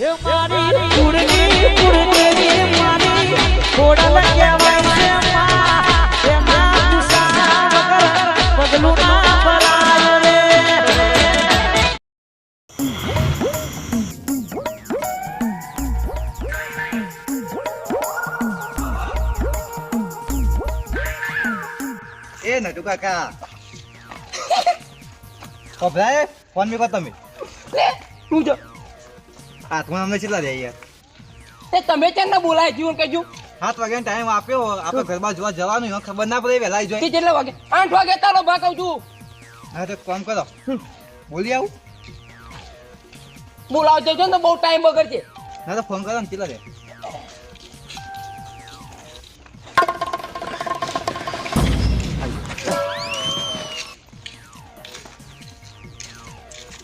એ મારી કુળની કુળદેવી મારી ખોડલ કહેવાય છે માં. એના ગુસ્સા વગર પગલું ના ભરાય રે. એ નટુ કાકા ખભરાય ફોન મેકો તમે શું છે હાથમાં અમને કેટલા દે યાર એ તમે કેમ ના બોલાય જીવન કહેજો. સાત વાગ્યાનો ટાઈમ આપ્યો આપણે ગરબા જોવા જવાનું હોય, ખબર ના પડે વહેલા કે જોઈ કેટલા વાગે? આઠ વાગે તારો કહું છું. હા તો કામ કરો. બોલી આવું. બોલાવ છો ને બહુ ટાઈમ બગડશે ના તો ફોન કરો ને કેટલા દે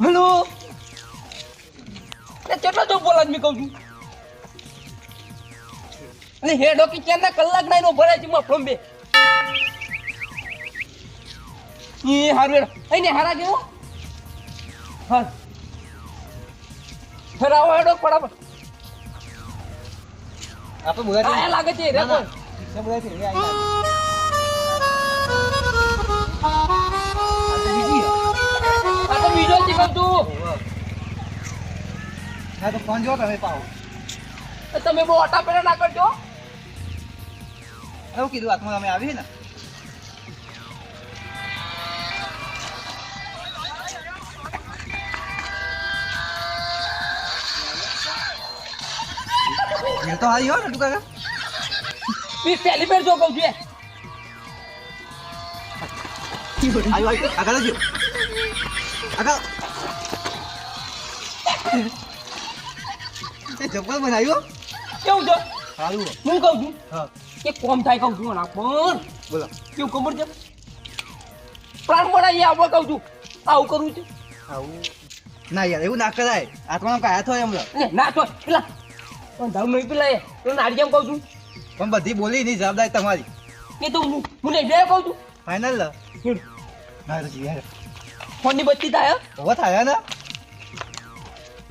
હલો. મેં કહું છું. અને હેડો કે કેમ ના કલાક ના એનો ભરાય છે મફળમ બે એ હારું હેડો. અહીં હારા કેવો? હા ફેરાવો હેડો ફટાફટ આપણે આયા લાગે છે રે કોણ બોલાય છે આઈ આ તો બીજો જ કહું હા તો ફોન જો તમે પાવો. તમે બહુ ઓટા પેલા ના કરજો. એવું કીધું હાથમાં તમે આવી ને? એ તો આવી હો ને તું કાકા. બી પહેલી ફેર જો કહું છું. આવ્યો આગળ જ. આગળ. જબ્બર બનાવ્યો? કેવું છે? સારું. હો. કહું છું? કે કોમ થાય કહું છું ના પણ બોલો. કેવું ખબર છે? પ્લાન બનાવીએ આપણે કહું છું. આવું કરવું છે. આવું? ના યાર એવું ના કરાય. આત્મામાં કાયા થયો એમ. ને તો પેલા પણ ધાવ નહીં પેલા એ. તો નાડી કહું છું? પણ બધી બોલી ની જવાબદારી તમારી. કે તો હું નહીં બે કહું છું. ફાઇનલ લો. ના તો યાર ફોનની બત્તી થાય? હવે થાય ને?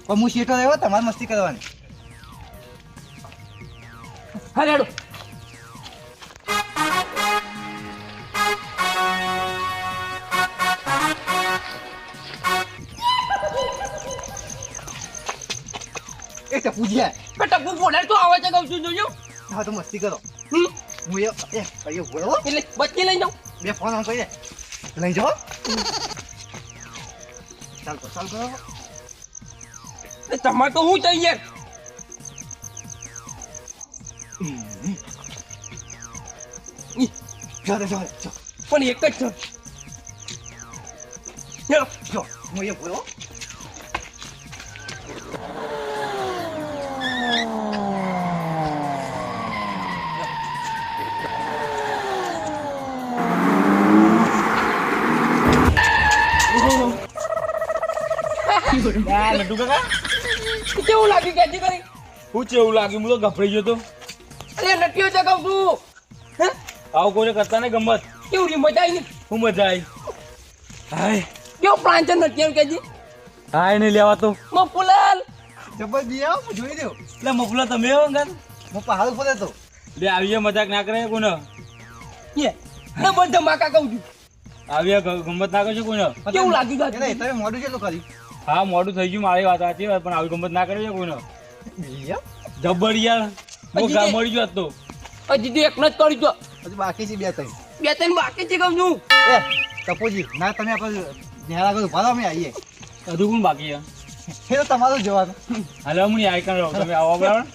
પણ હું સીટો રહ્યો તમારે મસ્તી કરવાની. હાલે હેડો. એ ટપુ જ્યાં એ ટપુ ફોડે તો આવે છે કહું છું જોજો. હા તો મસ્તી કરો. હું એ એ ભાઈ બોલો એટલે બચકી લઈ જાઉં. બે ફોન આમ કહી દે લઈ જાઓ. ચાલ તો ચાલ કરો. તમારે તો હું થઈ જો જો જો પણ એક જ છે હેલો જો હું એ બોલો આ લડ્ડુ કાકા કેવું લાગ્યું કેજી કરી હું ચેવું લાગ્યું હું તો ગભરાઈ ગયો તો અરે નટિયો છે કહું છું હે આવું કોઈને કરતા ને ગમત. કેવું રી મજા આવી હું મજા આવી. હાય. કેવો પ્લાન છે એમ કેજી હાય નહીં લેવા તો. મફુલાલ! જબર આવો જોઈ દો એટલે મફુલા તમે આવો ને હું પહાડ ઉપર હતો લે આવીએ મજાક ના કરે કોને? યે ને બધા ધમાકા કહું છું. આવીએ ગમત ના કરજો કોને? કેવું લાગ્યું એટલે તમે મોડું કેટલું કર્યું? હા મોડું થઈ ગયું મારી વાત સાચી પણ આવી ગમત ના કરજો કોને યાર હું. ગામ મળી ગયો હતો હજી તો એક ન જ કરી જો હજુ બાકી છે બે ત્રણ. બે ત્રણ બાકી છે કહું છું. એ તપોજી ના તમે આપણે નેહરા કરું ભાડો અમે આવીએ. હજુ કોણ બાકી છે? એ તો તમારું જવાનું હાલે હું આઈ આઈકન રહો. તમે આવો બરાબર?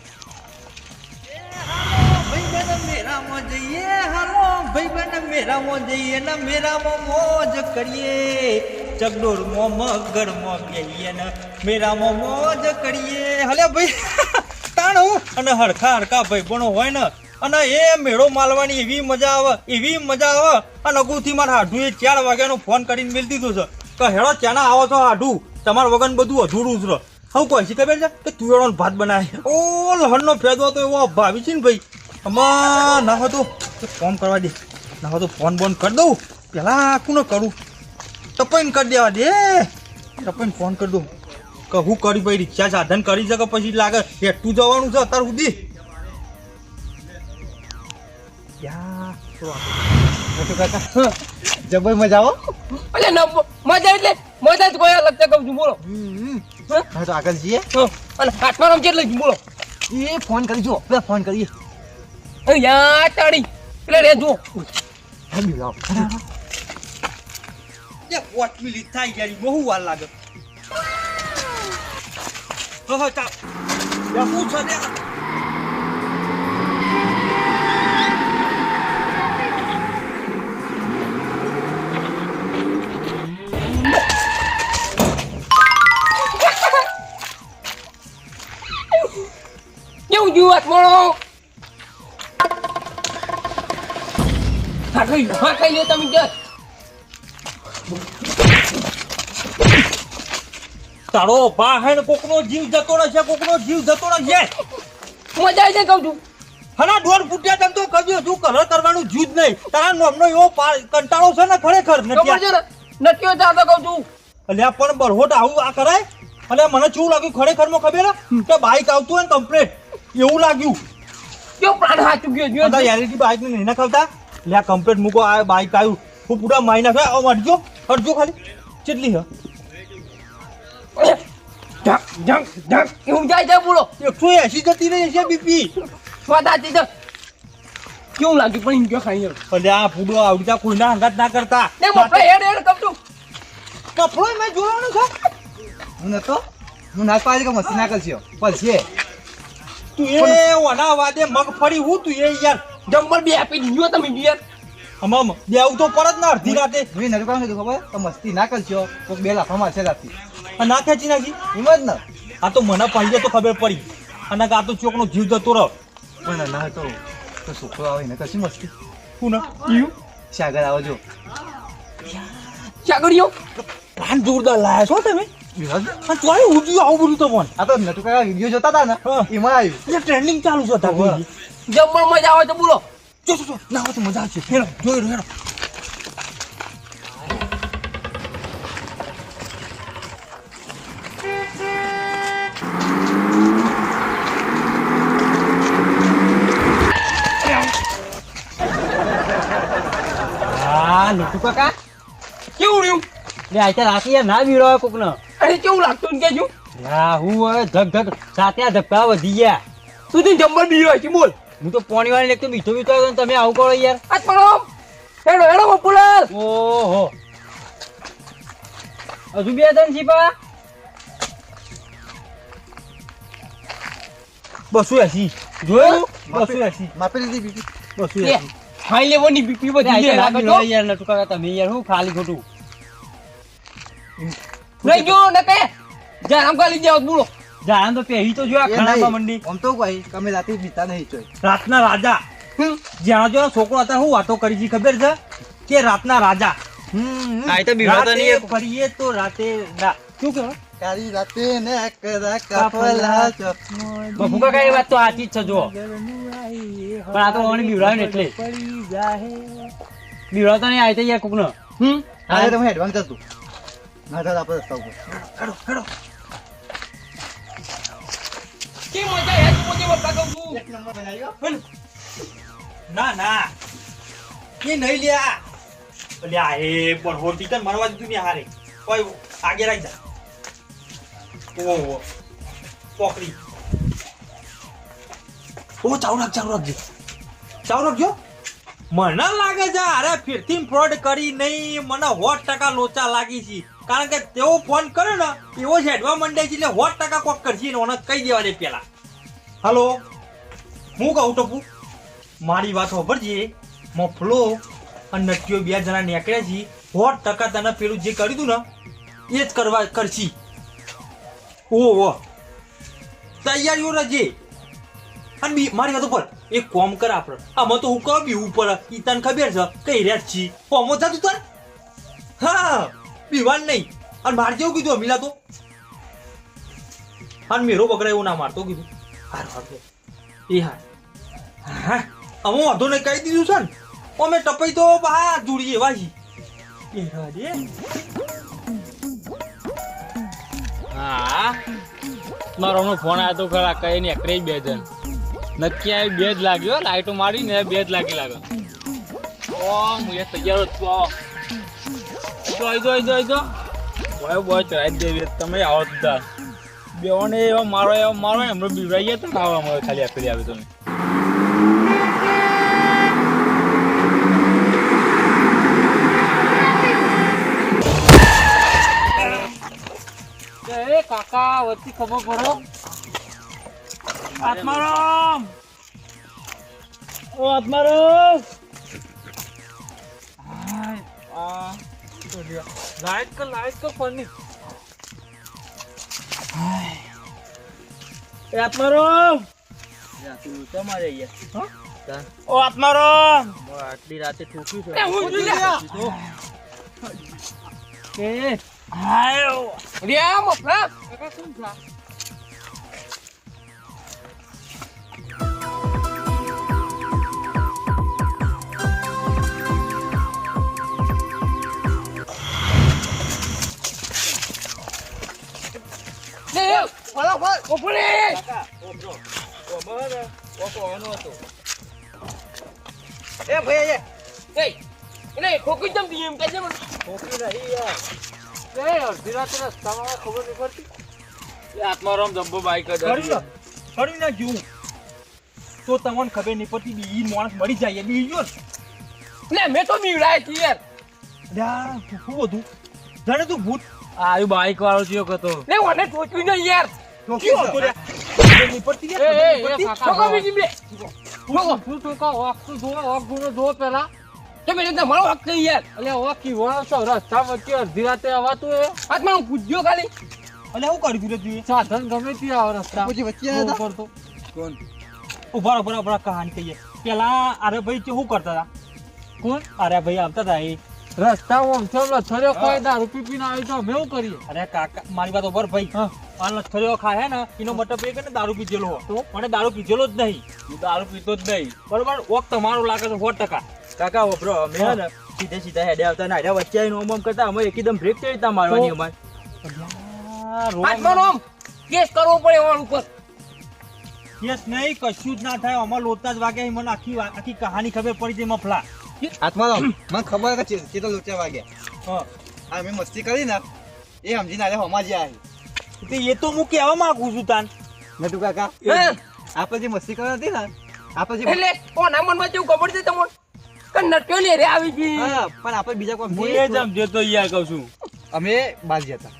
મેરામાં જઈએ. હાલો ભાઈબંધ મેરામાં જઈએ ને મેરામાં મોજ કરીએ. ચગડોળમાં મગરમાં બેહીએ ને મેરામાં મોજ કરીએ. હલે ભાઈ તાણું અને હરખા હરખા ભાઈ પણ હોય ને અને એ મેળો માલવાની એવી મજા આવે, એવી મજા આવે. અને અગુથી મારા હાડુએ ચાર વાગ્યાનો ફોન કરીને મેળ દીધો છે. કે હેડો ચાના આવો છો હાડું. તમારા વગન બધું અધૂરું છે હું કહે છે ખબર છે? કે તુવેડો ભાત બનાવે ઓ, લહણનો ફેદો તો એવો ભાવી છે ને ભાઈ. આમાં ના હતો તો ફોન કરવા દે. ના હતો ફોન બોન કરી દઉં. પેલા ન કરું? ટપાઈને કરી દેવા દે. ટપાઈને ફોન કરી દઉં. કહું કરી ભાઈ, રિક્ષા સાધન કરી શકે પછી લાગે એટલું જવાનું છે અત્યાર સુધી? યા, તો આ- નટુ કાકા જબર મજા આવો? અલે ન મજા એટલે મજા જ કોઈ અલગ કહું છું બોલો. હા? તો આગળ જઈએ. અને હાથમાં રમજે એટલે બોલો. એ ફોન કરી જો પેલા ફોન કરીએ. અરે યા તાળી. એટલે રે જો હા, બીવડાવો. જે પાંચ મિનિટ થાય યાર બહુ વાર લાગે. હો હો ચાલ યા શું છે હાથમાં હા ખાઈ લો હા ખાઈ લો તમે જસ તારો બાહેણ કોકનો જીવ જતો રહેશે કોકનો જીવ જતો રહેશે મજા આવી જાય કહું છું. હના દોઢ ફૂટ્યા તમ તો કજુ હજુ કલર કરવાનું જ્યું જ નહીં. તારા નોમનો એવો કંટાળો છે ને ખરેખર નથી નટિયા. છે ને નક્કી ચાલતો કહું છું. અલ્યા પણ બરહોટ આવું આ કરાય? અને મને કેવું લાગ્યું ખરેખર ખબર કે બાઈક આવતું હોય ને કમ્પ્લેટ એવું લાગ્યું? કેવું પ્રાણ સાચું ગયો જો યારીથી બાઈક ને નહીં નખાવતા. લે કમ્પ્લેટ મૂકો આ બાઈક આવ્યું. હું પૂરા મારી નાખ્યો આમ અડજો અડજો ખાલી. કેટલી હે? ઢક ઢક ઢક. એવું જાય છે બોલો. એકસો એસી જતી રહી છે બીપી. સ્વાદાથી છે કેવું લાગ્યું પણ ઇન્જો ખાઈ અલ્યા આ ફૂડો આવડતા કોઈના હંગાત ના કરતા. ને મફળા હેડ હેડ કહું છું. મેં જોવાનું છે? હું નતો. હું ના પાડી કે મસ્તી ના કરશો? પછી તું એ ઓના વાદે મગફળી હું તું એ યાર. જમ્બર બે આપી દીધો તમે યાર હમમ દેવું તો પરત ના અડધી રાતે. મેં નટુ કાકા કીધું ખબર. તો મસ્તી ના કરજો. તો બે લાફા મારશે રાતથી આ ના ખેંચી નાખી? એમ જ ને. આ તો મને પહેલે તો ખબર પડી. અને આ તો ચોકનો જીવ જતો રહ્યો. પણ ના તો તો છોકરો આવે ને કશી મસ્તી? હું ના સાગર આવજો. જો યો પ્લાન જોરદાર લાયા છો તમે? તોય ઉજ્યું આવું બધું તમને આ તો નટુ કાકા વીડિયો જોતા હતા ને હા. એમાં આવ્યું એટલે ટ્રેન્ડિંગ ચાલુ છે હોવે. તાકી જમ્બર મજા આવે તો બોલો જો જો જો ના હોય તો મજા આવશે હેરો જોઈ રહ્યો હેરો હા નટુ કાકા કેવું રહ્યું લે આ ત્યાં રાખી યાર ના બીવડાવે કોક ને અરે કેવું લાગતું ને કેજો હા હું હવે ધક ધક સાથે આ ધક્કા વધી ગયા. તું તો જંબર બી હોય છે બોલ. હું તો પોણી વાળી એક મીઠો બીજો બીજો આવ્યો તમે આવું કરો યાર. આ પણ હેડો હેડો બપુલાલ ઓહો. હજુ બે ત્રણ છીપા બસો એસી. જોયું? બસો એસી. માપી લીધી બીજી બસો એસી. હાઈ લેવલની બીપી બધી યાર તમે યાર હું ખાલી ખોટું. નહીં જો ન કહે જા કાલી જાવ બોલો. જાણ તો પેહી તો જો આ એ ખાણામાં મંડી. આમ તો કોઈ કમે રાતે બીતા નહીં ચોય રાતના રાજા. જ્યાં જો છોકરો હતા હું વાતો કરી જી ખબર છે? કે રાતના રાજા. હમ આ તો બીવડાવતા નહીં કરીએ તો રાતે ના. શું કહેવાય કાળી રાતે ને કરા કાપલા બફુ કાકા એ વાત તો સાચી જ છે જો પણ આ તો ઓણી બીવરાય ને એટલે? બીવરાતા નહીં આ તો યાર કોક હમ? હા. તમે એડવાન્સ હતું ના આપણે રસ્તા ઉપર. હેડો હેડો કે મજા હેડ પોતે બપા કહું છું ના ના. એ નહીં લ્યા લ્યા એ પણ હોટી તને મરવા દીધું ને હારે. કોઈ આગે રાખ જા ઓહો. પોકરી. ઓ ચાવ રાખ ચાવ રાખજે ચાવ રાખજો મને લાગે છે અરે ફિરથી ફ્રોડ કરી નહીં. મને સો ટકા લોચા લાગી છે. કારણ કે તેઓ ફોન કર્યો ને, એવો જ હેડવા મંડે છે એટલે સો ટકા કોક કરશે ને મને કહી દેવા દે પેલા. હલો, હું કહું ટપુ મારી વાત સાંભળજે મફલો અને નટીઓ બે જણા નીકળ્યા છે. સો ટકા તને પેલું જે કર્યું હતું ને, એ જ કરવા કરશી. ઓહો. તૈયારીઓ રજે. અને બી, મારી વાત ઉપર એક કોમ કર આપણે આમાં તો હું કહું ઉપર. ઈ તને ખબર છે? કઈ રેટ છી. કોમો થતું તને હા. બીવાન નહીં. અને માર જેવું કીધું અમીલા તો? અને મેરો બગડાય એવું ના મારતો કીધું. હાર હાર એ હા. હા. અમો વાંધો નહીં, કહી દીધું છે ને. અમે ટપાઈ તો બહાર જોડીએ વાજી હા રે હા. મારો ફોન આવ્યો તો ખરા કઈ નહીં એકરે બે જણ. નક્કી આવી બે જ લાગ્યો લાઈટો મારી ને બે જ લાગી લાગે ઓ તૈયાર જ છું, આવો. જો, આઈ જો જ દેવી તમે આવો તા બેઓને એવા મારો એવા મારો, એમનો બીવરાઈ ગયા તો ને આવો અમારે ખાલી આપેલી આવે તમે એ કાકા, વચ્ચે ખબર પડો. આત્મારામ! ઓ આત્મારામ. લાઈટ કર લાઈટ કર હાય. એ આત્મારામ! તમારે હા? ઓ આત્મારામ! આટલી રાતે હું જોઈ કે હાય રિયા મફલા કાકા શું થા? ફળો ફળ હતો એ ભાઈ એ એ એને જમ દી એમ કહેજે મને એ અડધી રાતે રસ્તામાં ખબર નહીં પડતી એ આત્મારામ જબ્બો બાઈક જ કરી ના જોઉં તો તમને ખબર નહીં પડતી બી માણસ મરી જાય બી ગયો લે મેં તો બીવડાય છી યાર લ્યા શું બધું જાણે તું ભૂત આયુ બાઈક વાળો જીયો કતો લે મને ટોચ્યું નહીં યાર તમે એટલે હક નહીં યાર અલે ઓક કી છો રસ્તા વચ્ચે અડધી રાતે આવાતું એ હાથમાં હું ખાલી તું સાધન ગમે તે આવે રસ્તા પછી વચ્ચે આવ્યા હતા? ઉપર ઊભા ઊભા ઊભા કહાની કહીએ પેલા અરે ભાઈ શું કરતા હતા કોણ અરે ભાઈ આવતા હતા એ રસ્તા ઓમ છે લથડ્યો કોઈ દારૂ પી પીને આવી તો અમે શું કરીએ અરે કાકા મારી વાત ઉપર ભાઈ હા. આ લથડીઓ ખાય ને એનો મતલબ એ કે દારૂ પીધેલો હો મને દારૂ પીધેલો જ નહીં. હું દારૂ પીતો જ નહીં. બરોબર? ઓક તમારો લાગે છે સો ટકા. કાકા વપરો અમે ને સીધે સીધા હેડે આવતા ને હેડે વચ્ચે આવીને ઓમ ઓમ કરતા અમે એકદમ બ્રેક ચડી રીતના મારવાની અમારે. રોમ- કેસ કરવો પડે અમારા ઉપર. કેસ નહીં કશું જ ના થાય. અમાર લોતા જ વાગે મને આખી આખી કહાની ખબર પડી છે મફલા હાથમાં. મને ખબર કે કેટલા લોચા વાગ્યા હા. મેં મસ્તી કરી ને એ સમજીને આલે હમાજી આવી. તે એ તો હું કહેવા માંગુ છું તાન. નટુ કાકા? આપણે જે મસ્તી કરવા હતી ને આપણે જે એટલે કોના મનમાં જેવું ખબર છે તમને? કે નટ્યો ને રે આવી ગઈ. હા પણ આપણે બીજા કોઈ હું એ જ સમજ્યો તો યાર કહું છું. અમે બાજ હતા.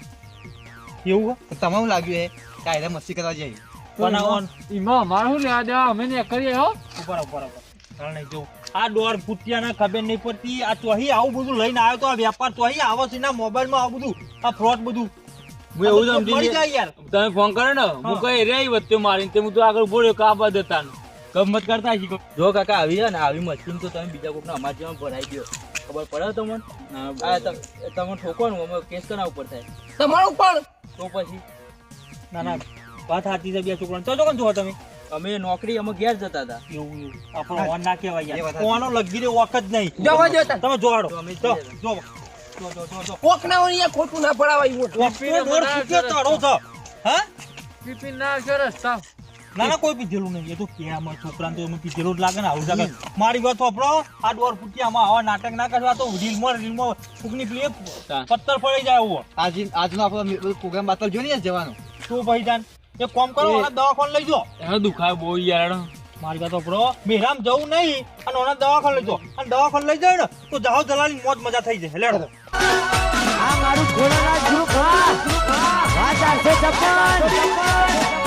એવું તમારું લાગ્યું એ કાયદા મસ્તી કરવા જઈ પણ આ ઓન? એમાં અમારે શું લેવા દેવા અમે ને કરીએ હો. ઉપર ઉપર ઉપર. ચાલ નહીં જોઉં. આ દોર ફૂટિયાના ખબર નહીં પડતી આ ચોહી આવું બધું લઈને આવ્યો તો આ વેપાર ચોહી આવો છે ના મોબાઈલમાં આવું બધું આ ફ્રોડ બધું. હું એવું સમજી તમે ફોન કરે ને. હું. કઈ રે વચ્ચે મારીને તે હું તો આગળ બોલ્યો કાબા દેતા ગમત કરતા શીખો. જો કાકા આવી છે ને આવી મશીન તો તમે બીજા કોકના અમારા જેવા ભરાઈ ગયો. ખબર પડે તમને? આ તમે ઠોકો ને અમે કેસ કરના ઉપર થાય તમારો પણ તો પછી? ના ના વાત હાથી છે બે છોકરાને. તો કોણ છો તમે? અમે નોકરી અમે ઘેર જતા હતા. એવું આપણો ઓન ના કહેવાય યાર. ઓનો લગીરે વખત જ નહીં. જવા દો તમે જોવાડો તો અમે જો. જો જો જો જો જો કોક ના હોય ખોટું ના પડાવાય એવું. વસ્તુનો દોર ફૂટ્યો તળો છે હા? પીપી ના આવશે રસ્તા. ના ના કોઈ પીધેલું નહીં. એ તો કે આમાં છોકરાને તો એમાં પીધેલું જ લાગે ને આવું લાગે. મારી વાત વાપરો આ દોર ફૂટિયામાં આવા નાટક ના કરવા તો રીલમાં રીલમાં ફૂકની પેલી પથ્થર પડી જાય એવો આજ આજનો આપણો પ્રોગ્રામ બાતલ જો ને જવાનું? શું ભાઈ જાન? એક કોમ કરો એ- ઓના લઈ જો. એનો દુખાય બહુ યાર મારી વાત વાપરો. મેરામ જવું નહીં અને ઓના દવાખાન લઈ જો. અને દવાખાન લઈ જાય ને તો જાઓ જલાલી મોજ મજા થઈ જાય. લેડો આ મારું ખોડાના ગ્રુપ હા હા ચારસો છપ્પન